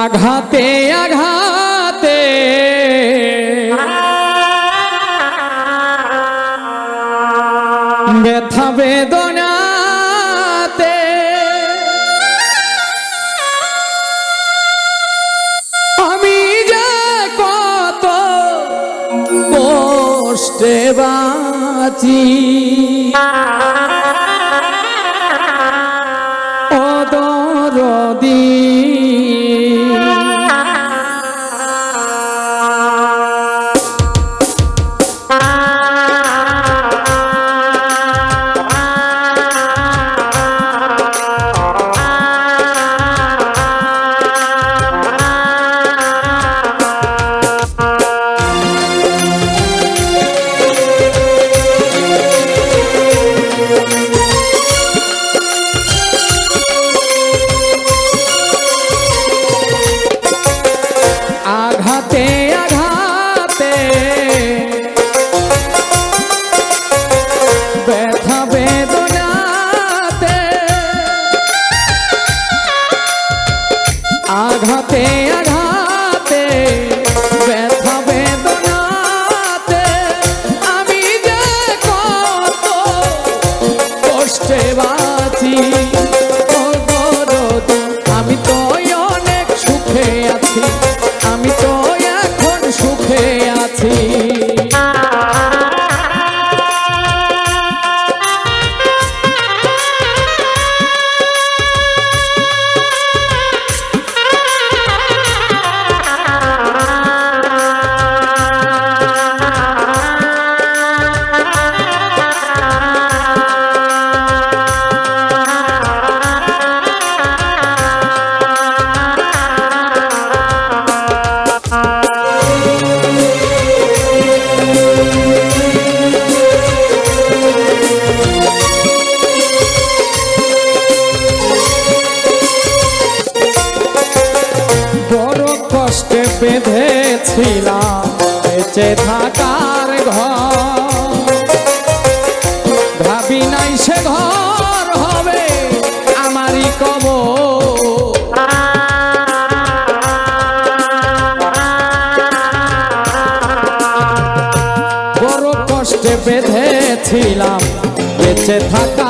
আঘাতে আঘাতে বেঁচে থাকার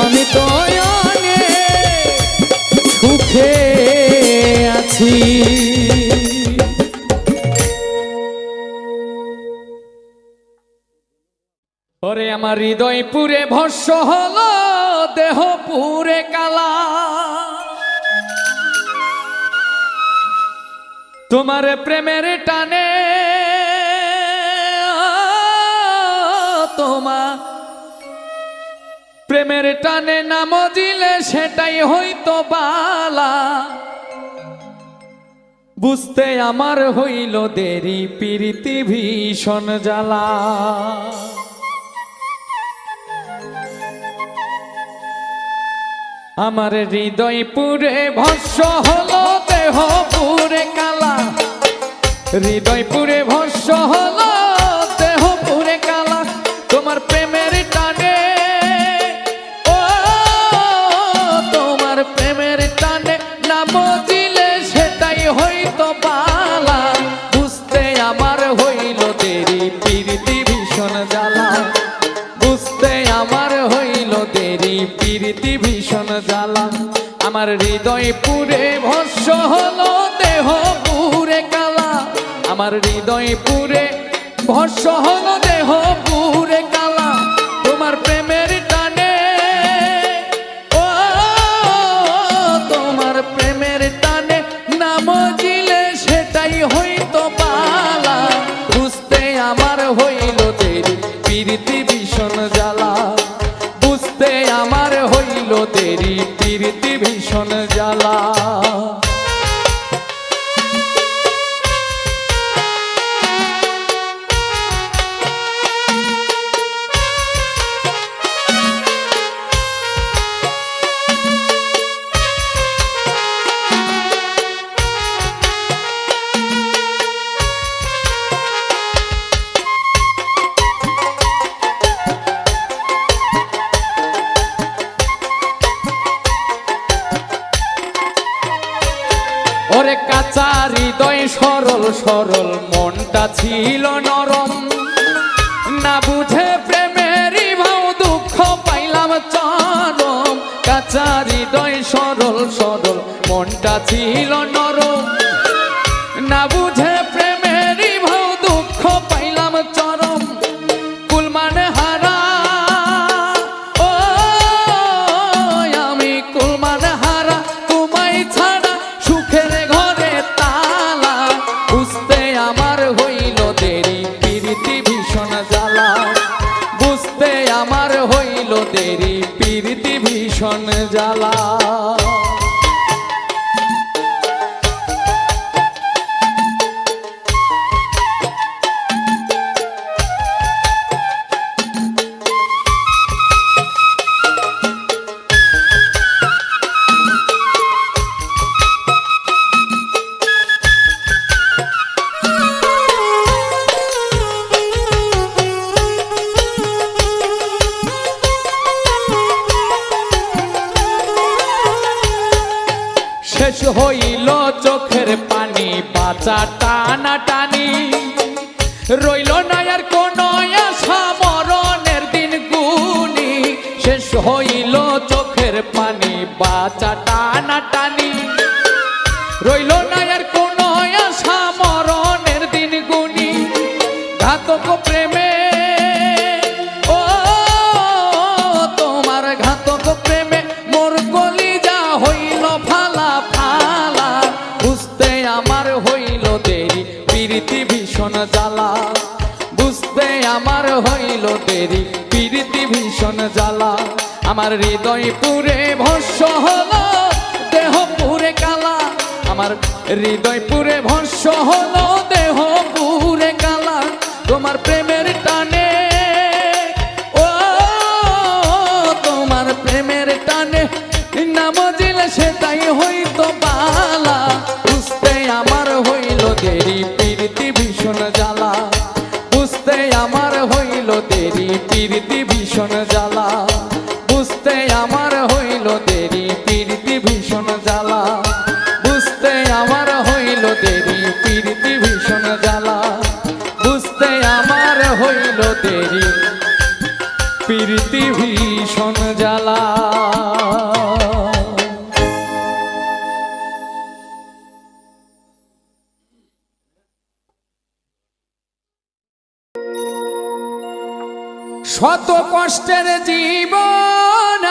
আমি তো সুখে আছি। ওরে আমার হৃদয় পুরে ভস্য হলো দেহ পুরে কালা। তোমার প্রেমের টানে প্রেমের টানে নাম দিলে সেটাই হইতো বালা। বুঝতে আমার হইল দেরি, প্রীতি ভীষণ জ্বালা। আমার হৃদয় পুরে ভস্য হলো দেহ পুরে কালা। হৃদয় পুরে ভস্য হলো হৃদয় পুরে ভস্য হলো দেহ, পুরে কালা। আমার হৃদয় পুরে ভস্য হলো দেহ, পুরে কালা। তোমার প্রেমের টানে, ও, তোমার প্রেমের টানে নাম দিলে সেটাই হইতো পালা। বুঝতে আমার হইল দেরি প্রীতি প্রীতি ওরে কাঁচা হৃদয় সরল সরল, মনটা ছিল নরম। না বুঝে প্রেমেরই ভাও দুঃখ পাইলাম চরম। কাঁচা হৃদয় সরল সরল, মনটা ছিল নরম। ঘাতক প্রেমে। ও, তোমার ঘাতক প্রেমে মোর কলিজা হইল ফালা ফালা। বুঝতে আমার হইল দেরি, প্রীতি ভীষণ জ্বালা। বুঝতে আমার হইল দেরি, প্রীতি ভীষণ জ্বালা। আমার হৃদয় পুরে ভস্য হলো, দেহ পুরে কালা। আমার হৃদয় পুরে ভস্য হলো, দেহ পুরে কালা। তোমার প্রেমের টানে, ও, তোমার প্রেমের টানে নাম তাই সেটাই হইতো বালা। বুঝতে আমার হইল দেরি, প্রীতি ভীষণ জ্বালা। বুঝতে আমার হইল দেরি, প্রীতি ভীষণ জ্বালা। কষ্টের জীবন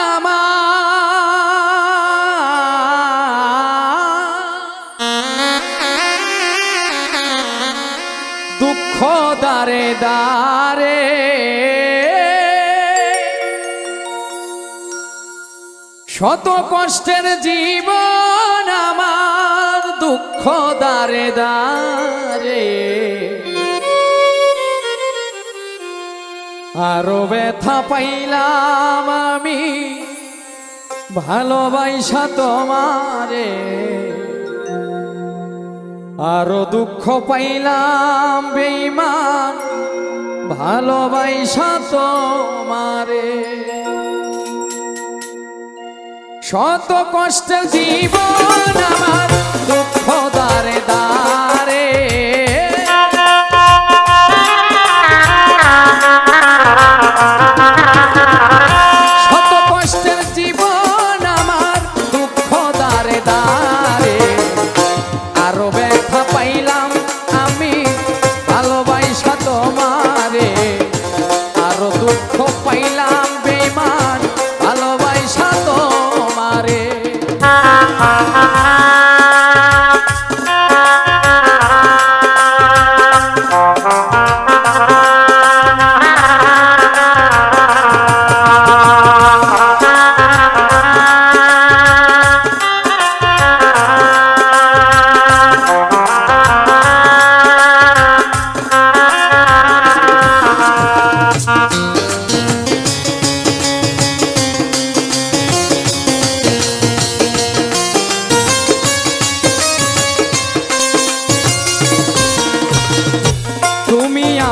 দুঃখ দারে দারে শত কষ্টের জীবন আমার দুঃখ দারে দারে আরও ব্যথা পাইলাম আমি। ভালোবাসা তোমারে। আরও দুঃখ পাইলাম বেইমান ভালোবাসা তোমারে। শত কষ্ট জীবন আমার, দুঃখ দারে দারে দারে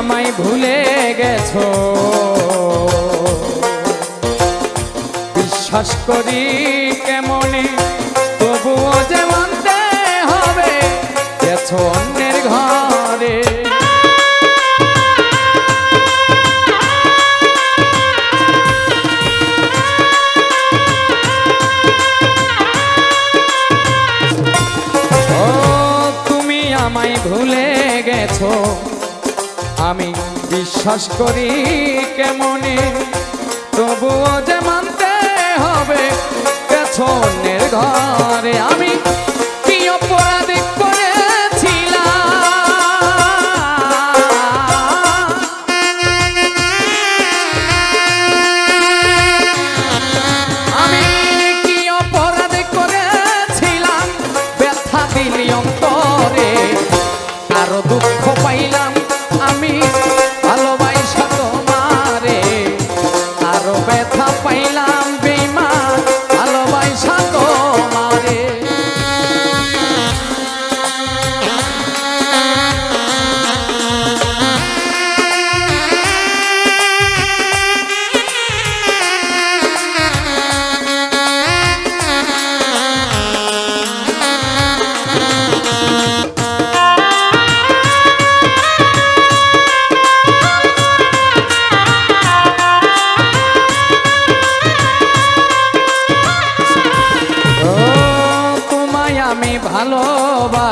আমায় ভুলে গেছ। বিশ্বাস করি কেমনে তবুও যেমন হবে গেছো অন্যের আমি বিশ্বাস করি কেমনে? তবুও যে মানতে হবে পেছনের ঘরে আমি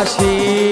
心。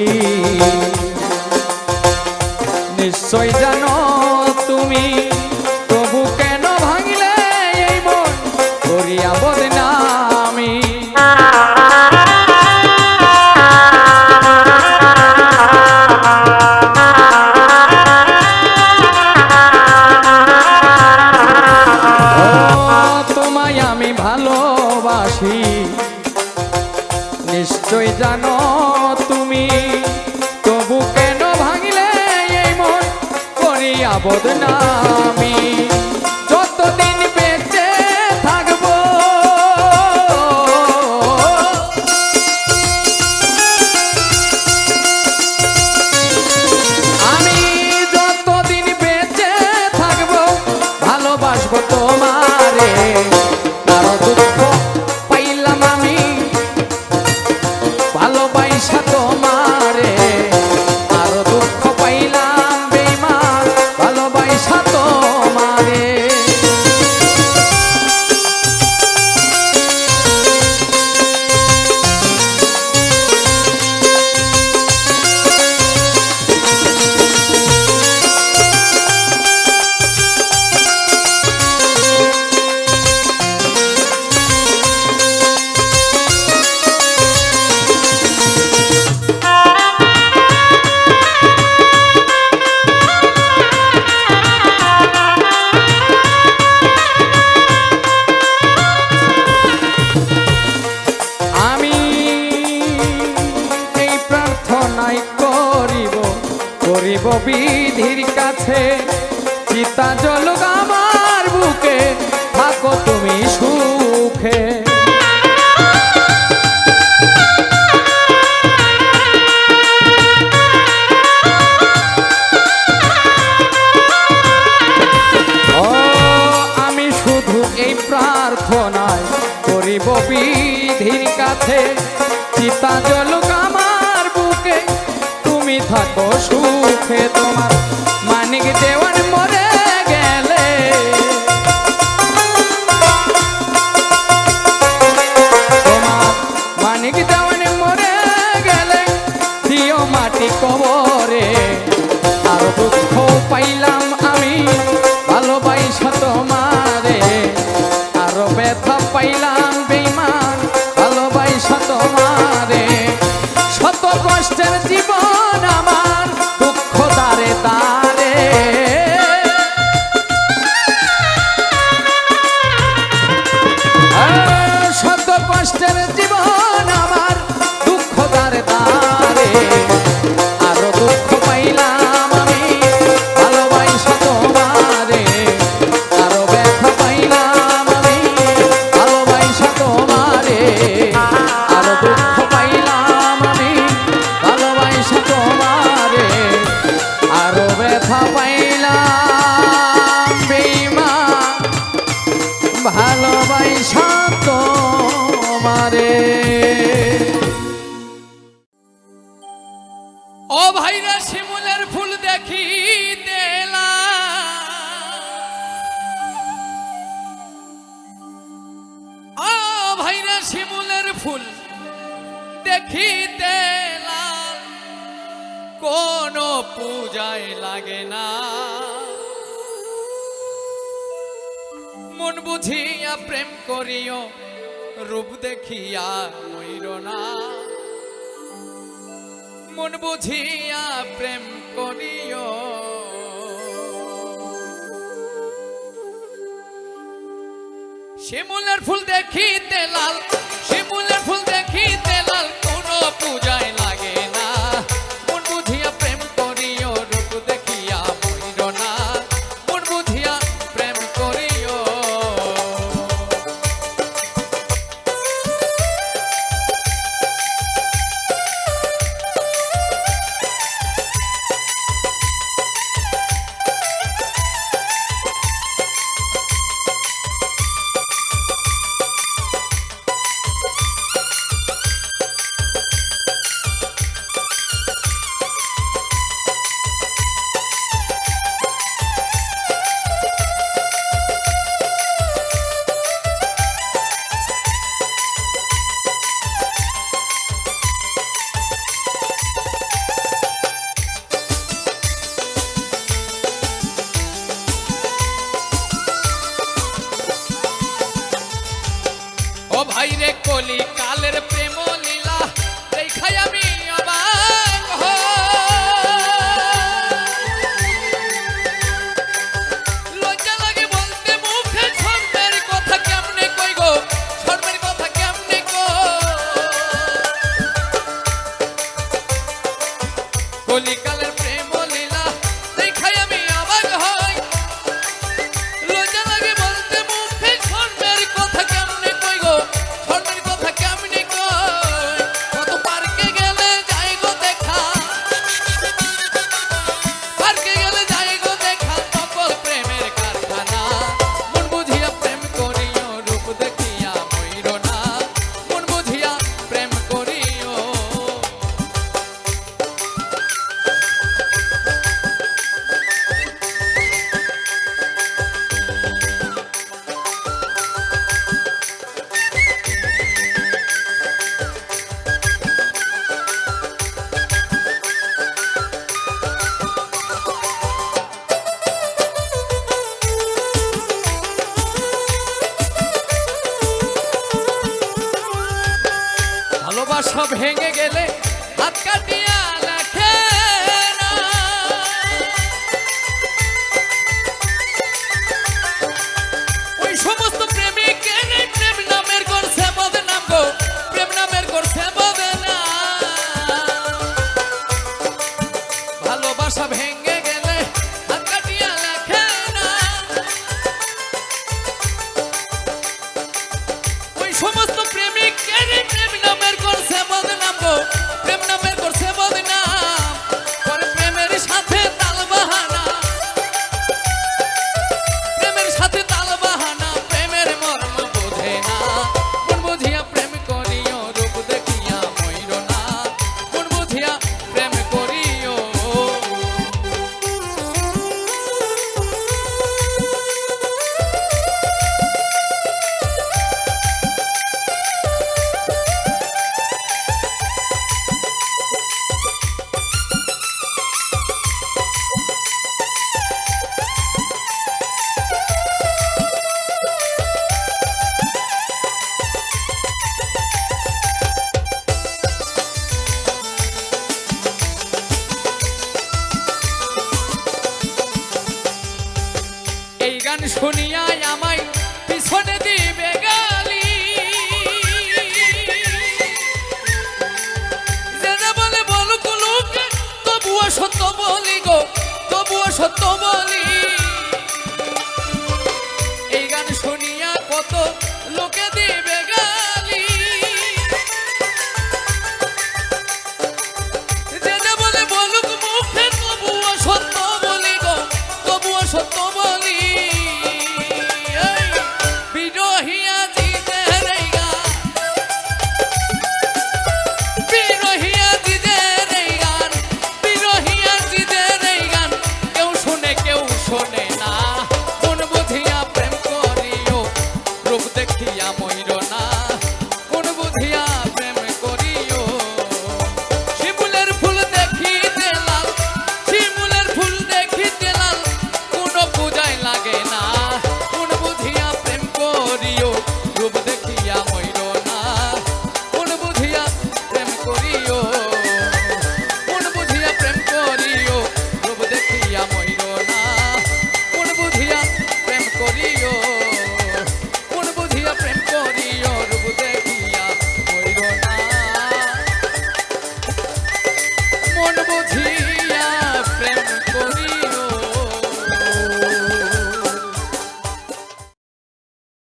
থাকো সুখে তোমার। মানিক দেওয়া মন বুঝিয়া প্রেম করিও, রূপ দেখিয়া ময়ূর না। মন বুঝিয়া প্রেম করিও। শিমুলের ফুল দেখিতে লাল, শিমুলের ফুল দেখিতে লাল, কোন পূজায় ভালোবাসা ভেঙে গেলে গান শুনিয়া আমায় পিছনে দিবে গালি। বলে বলে বলুক তবুও সত্য বলি গো, তবুও সত্য বলি aqui amanhã.